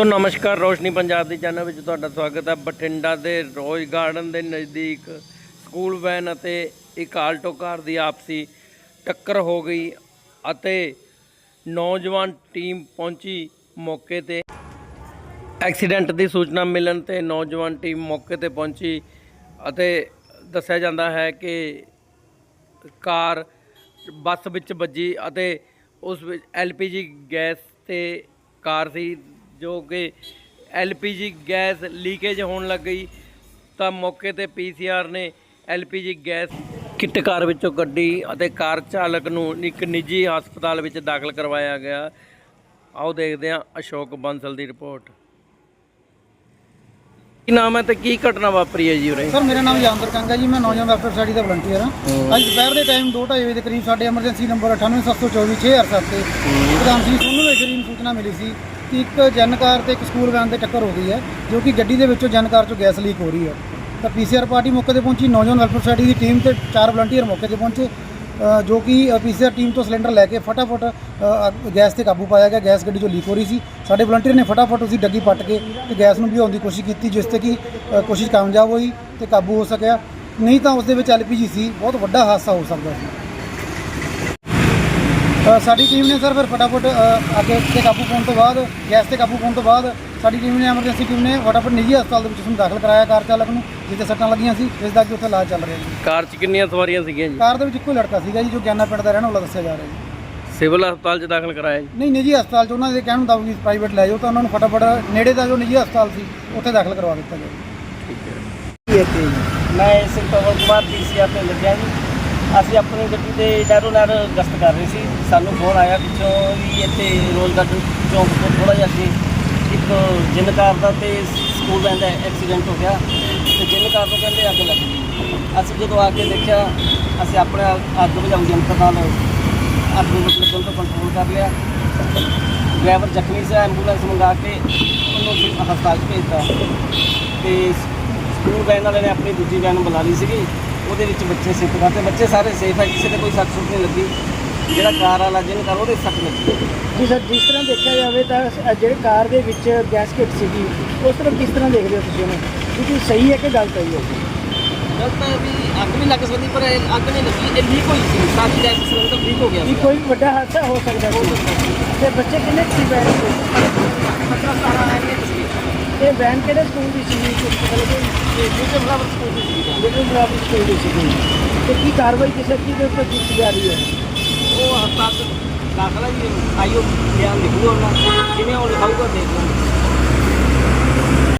ਦੋਸਤੋ, ਨਮਸਕਾਰ। ਰੋਸ਼ਨੀ ਪੰਜਾਬ ਦੀ ਚੈਨਲ ਵਿੱਚ ਤੁਹਾਡਾ ਸਵਾਗਤ ਹੈ। ਬਠਿੰਡਾ ਦੇ ਰੋਜ਼ ਗਾਰਡਨ ਦੇ ਨਜ਼ਦੀਕ ਸਕੂਲ ਵੈਨ ਅਤੇ ਇੱਕ ਆਲਟੋ ਕਾਰ ਦੀ ਆਪਸੀ ਟੱਕਰ ਹੋ ਗਈ ਅਤੇ ਨੌਜਵਾਨ ਟੀਮ ਪਹੁੰਚੀ ਮੌਕੇ ਤੇ। ਐਕਸੀਡੈਂਟ ਦੀ ਸੂਚਨਾ ਮਿਲਣ ਤੇ ਨੌਜਵਾਨ ਟੀਮ ਮੌਕੇ ਤੇ ਪਹੁੰਚੀ ਅਤੇ ਦੱਸਿਆ ਜਾਂਦਾ ਹੈ ਕਿ ਕਾਰ ਬੱਸ ਵਿੱਚ ਵੱਜੀ ਅਤੇ ਉਸ ਵਿੱਚ ਐਲਪੀਜੀ ਗੈਸ ਤੇ ਕਾਰ ਸੀ। ਜੋ ਕਿ ਐਲਪੀਜੀ ਗੈਸ ਲੀਕੇਜ ਹੋਣ ਲੱਗ ਗਈ ਤਾਂ ਮੌਕੇ ਤੇ ਪੀਸੀਆਰ ਨੇ ਐਲਪੀਜੀ ਗੈਸ ਕਿੱਟ ਕਾਰ ਵਿੱਚੋਂ ਕੱਢੀ ਅਤੇ ਕਾਰ ਚਾਲਕ ਨੂੰ ਇੱਕ ਨਿੱਜੀ ਹਸਪਤਾਲ ਵਿੱਚ ਦਾਖਲ ਕਰਵਾਇਆ ਗਿਆ। ਆਓ ਦੇਖਦੇ ਹਾਂ ਅਸ਼ੋਕ ਬੰਸਲ ਦੀ ਰਿਪੋਰਟ। ਕੀ ਨਾਮ ਹੈ ਤੇ ਕੀ ਘਟਨਾ ਵਾਪਰੀ ਹੈ ਜੀ ਉਰੇ? ਸਰ ਮੇਰਾ ਨਾਮ ਯਾਮਦਰ ਕੰਗਾ ਜੀ ਮੈਂ ਨੌਜਵਾਨ ਵੈਲਫੇਅਰ ਸੋਸਾਇਟੀ ਦਾ ਵਲੰਟੀਅਰ ਹਾਂ। ਅੱਜ ਦੁਪਹਿਰ ਦੇ ਟਾਈਮ 2:30 ਵਜੇ ਦੇ ਕਰੀਬ ਸਾਡੇ ਐਮਰਜੈਂਸੀ ਨੰਬਰ 98724 ਤੇ ਪ੍ਰਧਾਨ ਜੀ ਸੋਨੂ ਵੇਸ਼ਰੀ ਨੂੰ ਸੂਚਨਾ ਮਿਲੀ ਸੀ ਕਿ ਇੱਕ ਜਨ ਕਾਰ ਤੇ ਇੱਕ ਸਕੂਲ ਵੈਨ ਦੇ ਟੱਕਰ ਹੋ ਗਈ ਹੈ, ਜੋ ਕਿ ਗੱਡੀ ਦੇ ਵਿੱਚੋਂ ਜਨ ਕਾਰ ਚੋਂ ਗੈਸ ਲੀਕ ਹੋ ਰਹੀ ਹੈ। ਤਾਂ ਪੀਸੀਆਰ ਪਾਰਟੀ ਮੌਕੇ ਤੇ ਪਹੁੰਚੀ, ਨੌਜਵਾਨ ਵੈਲਫੇਅਰ ਸੋਸਾਇਟੀ ਦੀ ਟੀਮ ਤੇ ਚਾਰ ਵਲੰਟੀਅਰ ਮੌਕੇ ਤੇ ਪਹੁੰਚੇ ਜੋ ਕਿ ਪੀਸੀਆਰ ਟੀਮ ਤੋਂ ਸਿਲੰਡਰ ਲੈ ਕੇ ਫਟਾਫਟ ਗੈਸ ਤੇ ਕਾਬੂ ਪਾਇਆ ਗਿਆ, ਗੈਸ ਗੱਡੀ ਚੋਂ ਲੀਕ ਹੋ ਰਹੀ ਸੀ। ਸਾਡੇ ਵਲੰਟੀਅਰ ਨੇ ਫਟਾਫਟ ਉਸਦੀ ਡੱਗੀ ਪੱਟ ਕੇ ਤੇ ਗੈਸ ਨੂੰ ਬੁਝਾਉਣ ਦੀ ਕੋਸ਼ਿਸ਼ ਕੀਤੀ, ਜਿਸ ਤੇ ਕਿ ਕੋਸ਼ਿਸ਼ ਕਾਮਯਾਬ ਹੋਈ ਤੇ ਕਾਬੂ ਹੋ ਸਕਿਆ। ਨਹੀਂ ਤਾਂ ਉਸ ਦੇ ਵਿੱਚ ਐਲਪੀਜੀ ਸੀ, ਬਹੁਤ ਵੱਡਾ ਹਾਦਸਾ ਹੋ ਸਕਦਾ ਸੀ। ਸਾਡੀ ਟੀਮ ਨੇ ਸਰ ਫਿਰ ਫਟਾਫਟ ਅੱਗ ਤੇ ਕਾਬੂ ਪਾਉਣ ਤੋਂ ਬਾਅਦ ਗੈਸ ਤੇ ਕਾਬੂ ਪਾਉਣ ਤੋਂ ਬਾਅਦ ਸਾਡੀ ਟੀਮ ਨੇ ਐਮਰਜੈਂਸੀ ਟੀਮ ਨੇ ਫਟਾਫਟ ਨਿੱਜੀ ਹਸਪਤਾਲ ਦੇ ਵਿੱਚ ਉਸਨੂੰ ਦਾਖਲ ਕਰਾਇਆ ਕਾਰ ਚਾਲਕ ਨੂੰ ਜਿੱਥੇ ਸੱਟਾਂ ਲੱਗੀਆਂ ਸੀ ਇਸ ਦਾ ਕਿ ਉੱਥੇ ਇਲਾਜ ਚੱਲ ਰਿਹਾ ਜੀ। ਕਾਰ 'ਚ ਕਿੰਨੀਆਂ ਸਵਾਰੀਆਂ ਸੀਗੀਆਂ ਜੀ? ਕਾਰ ਦੇ ਵਿੱਚ ਇੱਕੋ ਹੀ ਲੜਕਾ ਸੀਗਾ ਜੀ ਜੋ ਗਿਆਨਾ ਪਿੰਡ ਦਾ ਰਹਿਣ ਵਾਲਾ ਦੱਸਿਆ ਜਾ ਰਿਹਾ ਜੀ। ਸਿਵਲ ਹਸਪਤਾਲ 'ਚ ਦਾਖਲ ਕਰਾਇਆ ਜੀ? ਨਹੀਂ ਨਿੱਜੀ ਹਸਪਤਾਲ 'ਚ ਉਹਨਾਂ ਦੇ ਕਹਿਣ ਮੁਤਾਬਕ ਪ੍ਰਾਈਵੇਟ ਲੈ ਜਾਓ ਤਾਂ ਉਹਨਾਂ ਨੂੰ ਫਟਾਫਟ ਨੇੜੇ ਦਾ ਜੋ ਨਿੱਜੀ ਹਸਪਤਾਲ ਸੀ ਉੱਥੇ ਦਾਖਲ ਕਰਵਾ ਦਿੱਤਾ ਗਿਆ ਠੀਕ ਹੈ। ਮੈਂ ਸਿੰਘ ਪਵਨ ਕੁਮਾਰ ਪੀਸੀਆਰ ਤੋਂ ਲੱਗਿਆ ਜੀ। ਅਸੀਂ ਆਪਣੀ ਗੱਡੀ ਤੇ ਨਹਿਰੋ ਨਹਿਰ ਗਸ਼ਤ ਕਰ ਰਹੇ ਸੀ। ਸਾਨੂੰ ਫੋਨ ਆਇਆ ਪਿੱਛੋਂ ਵੀ ਇੱਥੇ ਰੋਜ਼ ਗਾਰਡਨ ਚੌਂਕ ਤੋਂ ਥੋੜਾ ਜਿਹਾ ਅੱਗੇ ਇੱਕ ਜਿੰਨ ਕਾਰ ਦਾ ਤੇ ਸਕੂਲ ਵੈਨ ਦਾ ਐਕਸੀਡੈਂਟ ਹੋ ਗਿਆ। ਤੇ ਜਿੰਨ ਕਾਰ ਤੋਂ ਕਹਿੰਦੇ ਅੱਗ ਲੱਗ ਗਈ। ਅਸੀਂ ਜਦੋਂ ਆ ਕੇ ਦੇਖਿਆ, ਅਸੀਂ ਆਪਣਾ ਅੱਗ ਬੁਝਾਊ ਯੰਤਰ ਨਾਲ ਅੱਗ ਨੂੰ ਲੱਗਣ ਤੋਂ ਕੰਟਰੋਲ ਕਰ ਲਿਆ। ਡਰਾਈਵਰ ਜ਼ਖਮੀ ਸੀ ਐਂਬੂਲੈਂਸ ਮੰਗਾ ਕੇ ਉਹਨੂੰ ਫਿਰ ਹਸਪਤਾਲ 'ਚ ਭੇਜਤਾ। ਤੇ ਸਕੂਲ ਵੈਨ ਵਾਲੇ ਨੇ ਆਪਣੀ ਦੂਜੀ ਵੈਨ ਬੁਲਾ ਲਈ ਸੀਗੀ। ਉਹਦੇ ਵਿੱਚ ਬੱਚੇ ਸਿੱਟ ਕਰਦੇ ਬੱਚੇ ਸਾਰੇ ਸੇਫ ਹੈ ਕਿਸੇ ਤੇ ਕੋਈ ਸੱਟ ਸੁੱਟ ਨਹੀਂ ਲੱਗੀ। ਜਿਹੜਾ ਕਾਰ ਵਾਲਾ ਜਿਹਨੂੰ ਕਾਰ ਉਹਦੇ ਸੱਟ ਲੱਗੀ। ਜੀ ਸਰ ਜਿਸ ਤਰ੍ਹਾਂ ਦੇਖਿਆ ਜਾਵੇ ਤਾਂ ਜਿਹੜੇ ਕਾਰ ਦੇ ਵਿੱਚ ਗੈਸ ਕਿਟ ਸੀਗੀ ਉਸ ਤਰ੍ਹਾਂ ਕਿਸ ਤਰ੍ਹਾਂ ਦੇਖਦੇ ਹੋ ਤੁਸੀਂ ਉਹਨੂੰ? ਕਿਉਂਕਿ ਸਹੀ ਹੈ ਕਿ ਗਲਤ ਹੈ ਜੀ ਉਹ? ਜਦ ਤਾਂ ਵੀ ਅੱਗ ਵੀ ਲੱਗ ਸਕਦੀ ਪਰ ਇਹ ਅੱਗ ਨਹੀਂ ਲੱਗੀ ਇਹ ਲੀਕ ਹੋਈ ਸੀ। ਸਾਰੀ ਗੈਸ ਸਿਲੰਡਰ ਲੀਕ ਹੋ ਗਿਆ ਵੀ ਕੋਈ ਵੱਡਾ ਹਾਦਸਾ ਹੋ ਸਕਦਾ ਸੀ। ਤੇ ਬੱਚੇ ਕਿੰਨੇ ਕੁ ਸੀ ਦੇ ਹੈ ਇਹ ਸੀ ਵੈਨ ਕਿਹੜੇ ਸਕੂਲ ਦੀ ਸੀ? ਮਤਲਬ ਬਰਾਬਰ ਸਕੂਲ ਦੀ ਸੀ ਲਿਟਲ ਬਰਾਬਰ ਸਕੂਲ ਦੀ ਸੀ ਤੇ ਕੀ ਕਾਰਵਾਈ ਕਿਸੇ ਚੀਜ਼ ਦੇ ਉੱਤੇ ਕੀਤੀ ਜਾ ਰਹੀ ਹੈ? ਉਹ ਹਸਪਤਾਲ ਦਾਖਲਾ ਜੀ ਆਈਓ, ਬਿਆਨ ਲਿਖੂਗਾ ਉਹਨਾਂ ਜਿਵੇਂ ਉਹ ਲਿਖਾਊਗਾ, ਦੇਖ ਲਾਂਗੇ।